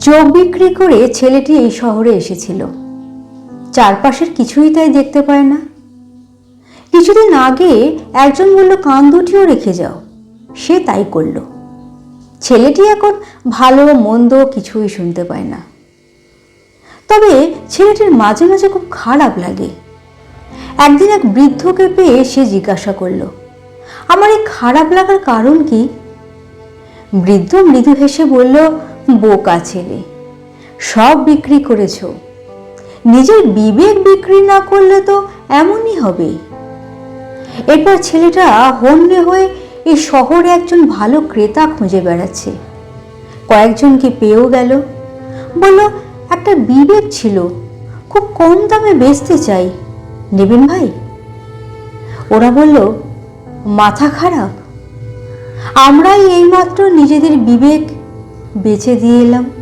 চোখ বিক্রি করে ছেলেটি এই শহরে এসেছিল। চারপাশের কিছুই তাই দেখতে পায় না। কিছুদিন আগে একজন বলল, কান দুটিও রেখে যাও। সে তাই করল। ছেলেটি এখন ভালো মন্দ কিছুই শুনতে পায় না। তবে ছেলেটির মাঝে মাঝে খুব খারাপ লাগে। একদিন এক বৃদ্ধকে পেয়ে সে জিজ্ঞাসা করল, আমার এই খারাপ লাগার কারণ কি? বৃদ্ধ মৃদু হেসে বলল বোকা ছেলে। সব বিক্রি করেছ। নিজের বিবেক বিক্রি না করলে তো এমনই হবে। এরপর ছেলেটা হন্যে হয়ে এই শহরে একজন ভালো ক্রেতা খুঁজে বেড়াচ্ছে। কয়েকজনকে পেয়েও গেল। বলল, একটা বিবেক ছিল, খুব কম দামে বেচতে চাই। নেবেন ভাই? ওরা বলল, মাথা খারাপ। আমরাই এইমাত্র নিজেদের বিবেক বেচে দিয়ে এলাম।